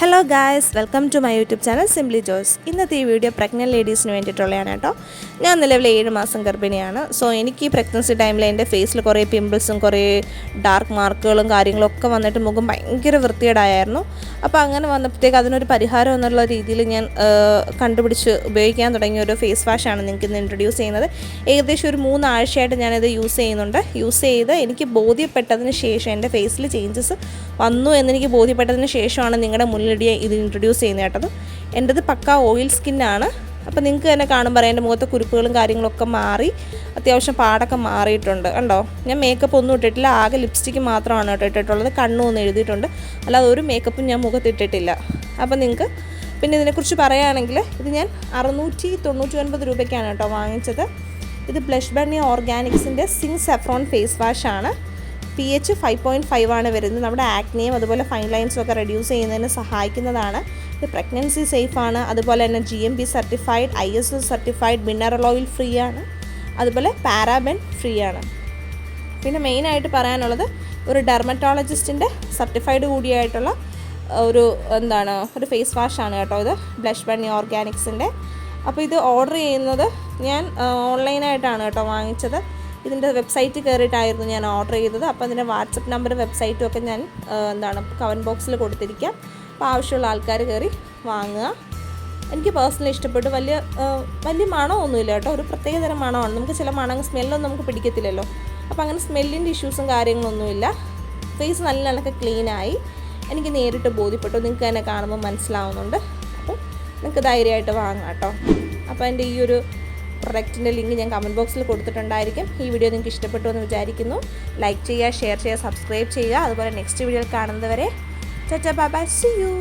Hello guys welcome to my YouTube channel simply Jose ഇന്നത്തെ ഈ video pregnant ലേഡീസിന് വേണ്ടിയിട്ടുള്ളതാണ് കേട്ടോ. ഞാൻ നിലവിൽ ഏഴ് മാസം ഗർഭിണിയാണ്. സോ എനിക്ക് ഈ പ്രഗ്നൻസി ടൈമിൽ എന്റെ ഫേസിൽ കുറേ പിമ്പിൾസും കുറേ ഡാർക്ക് മാർക്കുകളും കാര്യങ്ങളൊക്കെ വന്നിട്ട് മുഖം ഭയങ്കര വൃത്തികേടായിരുന്നു. അപ്പോൾ അങ്ങനെ വന്നപ്പോഴത്തേക്ക് അതിനൊരു പരിഹാരം എന്നുള്ള രീതിയിൽ ഞാൻ കണ്ടുപിടിച്ച് ഉപയോഗിക്കാൻ തുടങ്ങിയ ഒരു ഫേസ് വാഷാണ് നിങ്ങൾക്ക് ഇന്ന് ഇൻട്രൊഡ്യൂസ് ചെയ്യുന്നത്. ഏകദേശം ഒരു മൂന്നാഴ്ചയായിട്ട് ഞാനിത് യൂസ് ചെയ്യുന്നുണ്ട്. യൂസ് ചെയ്ത് എനിക്ക് ബോധ്യപ്പെട്ടതിന് ശേഷം എന്റെ ഫേസിൽ ചേഞ്ചസ് വന്നു എന്നെനിക്ക് ബോധ്യപ്പെട്ടതിന് ശേഷമാണ് നിങ്ങളുടെ മുന്നിലിടിയെ ഇത് ഇൻട്രൊഡ്യൂസ് ചെയ്യുന്ന കേട്ടത്. എന്റെത് പക്ക ഓയിൽ സ്കിന്നാണ് അപ്പോൾ നിങ്ങൾക്ക് തന്നെ കാണുമ്പോൾ എന്റെ മുഖത്തെ കുരുപ്പുകളും കാര്യങ്ങളൊക്കെ മാറി അത്യാവശ്യം പാടൊക്കെ മാറിയിട്ടുണ്ട് കണ്ടോ? ഞാൻ മേക്കപ്പ് ഒന്നും ഇട്ടിട്ടില്ല ആകെ ലിപ്സ്റ്റിക്ക് മാത്രമാണ് കേട്ടോ ഇട്ടിട്ടുള്ളത്. കണ്ണും ഒന്ന് എഴുതിയിട്ടുണ്ട്. അല്ലാതെ ഒരു മേക്കപ്പും ഞാൻ മുഖത്ത് ഇട്ടിട്ടില്ല. അപ്പോൾ നിങ്ങൾക്ക് പിന്നെ ഇതിനെക്കുറിച്ച് പറയുകയാണെങ്കിൽ ഇത് ഞാൻ അറുന്നൂറ്റി തൊണ്ണൂറ്റി ഒൻപത് രൂപയ്ക്കാണ് കേട്ടോ വാങ്ങിച്ചത്. ഇത് ബ്ലഷ് ബണ്ണി ഓർഗാനിക്സിന്റെ sing saffron face വാഷാണ് P H five point five ആണ് വരുന്നത്. നമ്മുടെ ആക്നെയും അതുപോലെ ഫൈൻ ലൈൻസും ഒക്കെ റെഡ്യൂസ് ചെയ്യുന്നതിന് സഹായിക്കുന്നതാണ്. ഇത് പ്രഗ്നൻസി സേഫ് ആണ്. അതുപോലെ തന്നെ G M B certified I S S certified mineral oil free ആണ്. അതുപോലെ പാരാബെൻ ഫ്രീ ആണ്. പിന്നെ മെയിനായിട്ട് പറയാനുള്ളത് ഒരു ഡെർമറ്റോളജിസ്റ്റിന്റെ സർട്ടിഫൈഡ് കൂടിയായിട്ടുള്ള ഒരു എന്താണ് ഒരു ഫേസ് വാഷ് ആണ് കേട്ടോ ഇത്. ബ്ലഷ് ബണ്ണി ഓർഗാനിക്സിന്റെ അപ്പോൾ ഇത് ഓർഡർ ചെയ്യുന്നത് ഞാൻ ഓൺലൈനായിട്ടാണ് കേട്ടോ വാങ്ങിച്ചത്. ഇതിന്റെ വെബ്സൈറ്റ് കയറിയിട്ടായിരുന്നു ഞാൻ ഓർഡർ ചെയ്തത്. അപ്പോൾ അതിന്റെ വാട്സപ്പ് നമ്പർ വെബ്സൈറ്റും ഒക്കെ ഞാൻ എന്താണ് കമന്റ് ബോക്സിൽ കൊടുത്തിരിക്കാം. അപ്പോൾ ആവശ്യമുള്ള ആൾക്കാർ കയറി വാങ്ങുക. എനിക്ക് പേഴ്സണലി ഇഷ്ടപ്പെട്ടു. വലിയ വലിയ മണമൊന്നുമില്ല കേട്ടോ. ഒരു പ്രത്യേക തരം മണമാണ്. നമുക്ക് ചില മണങ്ങൾ സ്മെല്ലൊന്നും നമുക്ക് പിടിക്കത്തില്ലല്ലോ. അപ്പോൾ അങ്ങനെ സ്മെല്ലിന്റെ ഇഷ്യൂസും കാര്യങ്ങളൊന്നുമില്ല. ഫേസ് നല്ല നല്ലൊക്കെ ക്ലീനായി. എനിക്ക് നേരിട്ട് ബോധ്യപ്പെട്ടു. നിങ്ങൾക്ക് തന്നെ കാണുമ്പോൾ മനസ്സിലാവുന്നുണ്ട്. അപ്പോൾ നിങ്ങൾക്ക് ധൈര്യമായിട്ട് വാങ്ങാം കേട്ടോ. അപ്പോൾ എന്റെ ഈ ഒരു പ്രൊഡക്റ്റിന്റെ ലിങ്ക് ഞാൻ കമന്റ് ബോക്സിൽ കൊടുത്തിട്ടുണ്ടായിരിക്കും. ഈ വീഡിയോ നിങ്ങൾക്ക് ഇഷ്ടപ്പെട്ടു എന്ന് വിചാരിക്കുന്നു. ലൈക്ക് ചെയ്യുക ഷെയർ ചെയ്യുക സബ്സ്ക്രൈബ് ചെയ്യുക. അതുപോലെ നെക്സ്റ്റ് വീഡിയോയിൽ കാണുന്നത് വരെ ചച്ച ബൈ. C U